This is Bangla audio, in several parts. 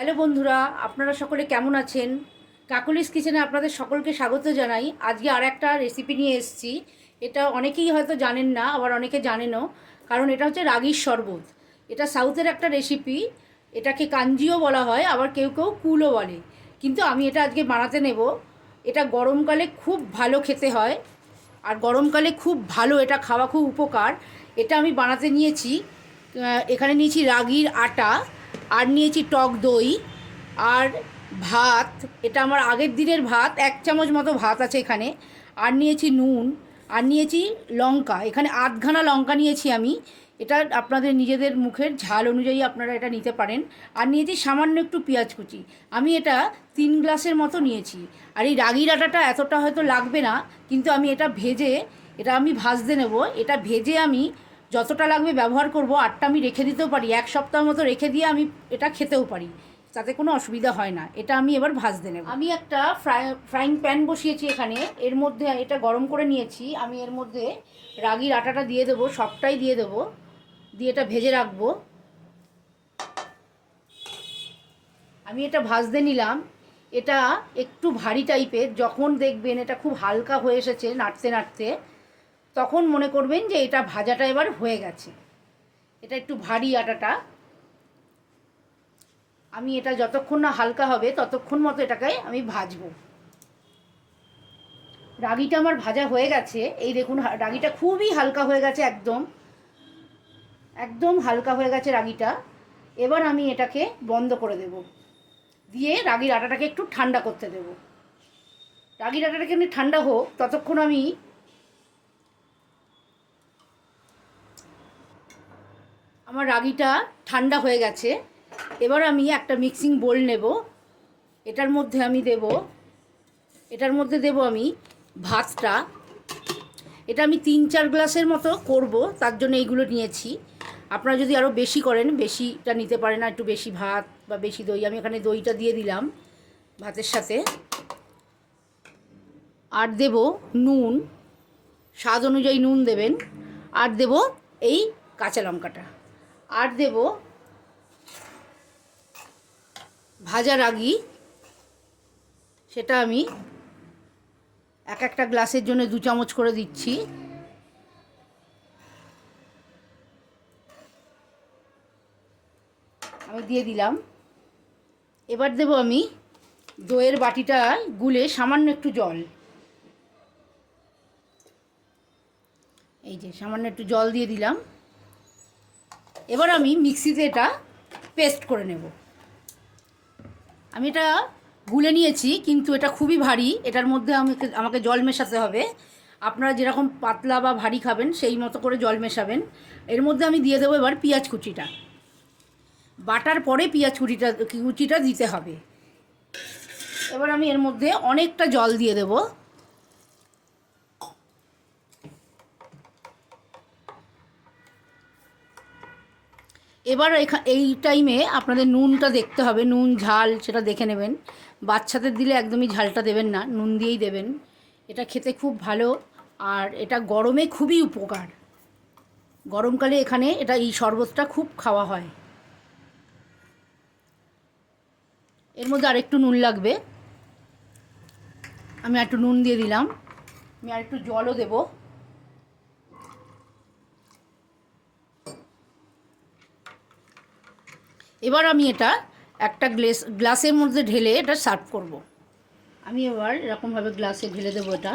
হ্যালো বন্ধুরা, আপনারা সকলে কেমন আছেন? কাকুলিস কিচেনে আপনাদের সকলকে স্বাগত জানাই। আজকে আর একটা রেসিপি নিয়ে এসেছি। এটা অনেকেই হয়তো জানেন না, আবার অনেকে জানেনও। কারণ এটা হচ্ছে রাগির শরবত। এটা সাউথের একটা রেসিপি এটাকে কাঞ্জিও বলা হয়, আবার কেউ কেউ কুলও বলে। কিন্তু আমি এটা আজকে বানাতে নেব। এটা গরমকালে খুব ভালো খেতে হয়, আর গরমকালে খুব ভালো, এটা খাওয়া খুব উপকার। এটা আমি বানাতে নিয়েছি এখানে নিয়েছি রাগির আটা। আর নিয়েছি টক দই আর ভাত, এটা আমার আগের দিনের ভাত, এক চামচ মতো ভাত আছে এখানে। আর নিয়েছি নুন, আর নিয়েছি লঙ্কা, এখানে আধখানা লঙ্কা নিয়েছি আমি। এটা আপনাদের নিজেদের মুখের ঝাল অনুযায়ী আপনারা এটা নিতে পারেন। আর নিয়েছি সামান্য একটু পেঁয়াজ কুচি। আমি এটা তিন গ্লাসের মতো নিয়েছি। আর এই রাগির আটাটা এতটা হয়তো লাগবে না, কিন্তু আমি এটা ভেজে, এটা আমি ভাজতে নেব। এটা ভেজে আমি যতটা লাগবে ব্যবহার করব, আটটা আমি রেখে দিতেও পারি, এক সপ্তাহ মতো রেখে দিয়ে আমি এটা খেতেও পারি, তাতে কোনো অসুবিধা হয় না, এটা আমি এবার ভাজতে নেব। আমি একটা ফ্রাই, ফ্রাইং প্যান বসিয়েছি এখানে, এর মধ্যে এটা গরম করে নিয়েছি, আমি এর মধ্যে রাগির আটাটা দিয়ে দেবো, সবটাই দিয়ে দেবো, দিয়ে এটা ভেজে রাখব। আমি এটা ভাজতে নিলাম, এটা একটু ভারী টাইপের যখন দেখবেন এটা খুব হালকা হয়ে এসেছে, নাড়তে নাড়তে তখন মনে করবেন যে এটা ভাজাটা এবার হয়ে গেছে। এটা একটু ভারী আটাটা। আমি এটা যতক্ষণ না হালকা হবে, ততক্ষণ মতো এটাকে আমি ভাজবো। রাগিটা আমার ভাজা হয়ে গেছে। এই দেখুন রাগিটা খুবই হালকা হয়ে গেছে একদম। একদম হালকা হয়ে গেছে রাগিটা। এবার আমি এটাকে বন্ধ করে দেব। দিয়ে রাগির আটাটাকে একটু ঠান্ডা করতে দেব। রাগির আটাটাকে ঠান্ডা হোক, ততক্ষণ আমি আমার রাগিটা ঠান্ডা হয়ে গেছে। এবার আমি একটা মিক্সিং বোল নেব। এটার মধ্যে আমি দেব, এটার মধ্যে দেব আমি ভাতটা। এটা আমি তিন চার গ্লাসের মতো করব, তার জন্য এইগুলো নিয়েছি। আপনারা যদি আরও বেশি করেন, বেশিটা নিতে পারেন একটু বেশি ভাত বা বেশি দই। আমি এখানে দইটা দিয়ে দিলাম ভাতের সাথে। আর দেব নুন, স্বাদ অনুযায়ী নুন দেবেন। আর দেব এই কাঁচা লঙ্কাটা। আর দেব ভাজা রাগি। সেটা আমি এক একটা গ্লাসের জন্য দু চামচ করে দিচ্ছি। আমি দিয়ে দিলাম। এবার দেব আমি দইয়ের বাটিটা গুলে সামান্য একটু জল। এই যে সামান্য একটু জল দিয়ে দিলাম। এবার আমি মিক্সিতে এটা পেস্ট করে নেব। আমি এটা গুলে নিয়েছি, কিন্তু এটা খুবই ভারী। এটার মধ্যে আমাকে আমাকে জল মেশাতে হবে। আপনারা যেরকম পাতলা বা ভারী খাবেন, সেই মতো করে জল মেশাবেন। এর মধ্যে আমি দিয়ে দেবো এবার পেঁয়াজ কুচিটা। বাটার পরে পেঁয়াজ কুচিটা কুচিটা দিতে হবে। এবার আমি এর মধ্যে অনেকটা জল দিয়ে দেবো। এবার এই টাইমে আপনাদের নুনটা দেখতে হবে। নুন, ঝাল সেটা দেখে নেবেন। বাচ্চাদের দিলে একদমই ঝালটা দেবেন না, নুন দিয়েই দেবেন। এটা খেতে খুব ভালো আর এটা গরমে খুবই উপকার। গরমকালে এখানে এটা, এই শরবতটা খুব খাওয়া হয়। এর মধ্যে আরেকটু নুন লাগবে। আমি একটু নুন দিয়ে দিলাম। আমি আরেকটু জলও দেবো। এবার আমি এটা একটা গ্লেস গ্লাসের মধ্যে ঢেলে এটা সার্ভ করব। আমি এবার এরকমভাবে গ্লাসে ঢেলে দেবো এটা।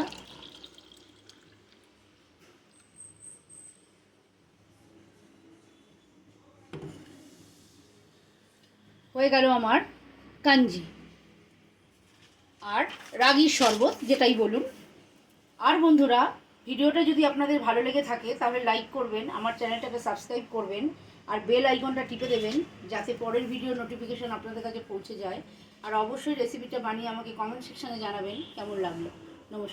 হয়ে গেল আমার কাঞ্জি আর রাগির শরবত, যেটাই বলুন। আর বন্ধুরা, ভিডিওটা যদি আপনাদের ভালো লেগে থাকে, তাহলে লাইক করবেন, আমার চ্যানেলটাকে সাবস্ক্রাইব করবেন। আর বেল আইকনটা টিপে দেবেন, যাতে পরের ভিডিও নোটিফিকেশন আপনাদের কাছে পৌঁছে যায়। আর অবশ্যই রেসিপিটা বানিয়ে আমাকে কমেন্ট সেকশানে জানাবেন, কেমন লাগল? নমস্কার।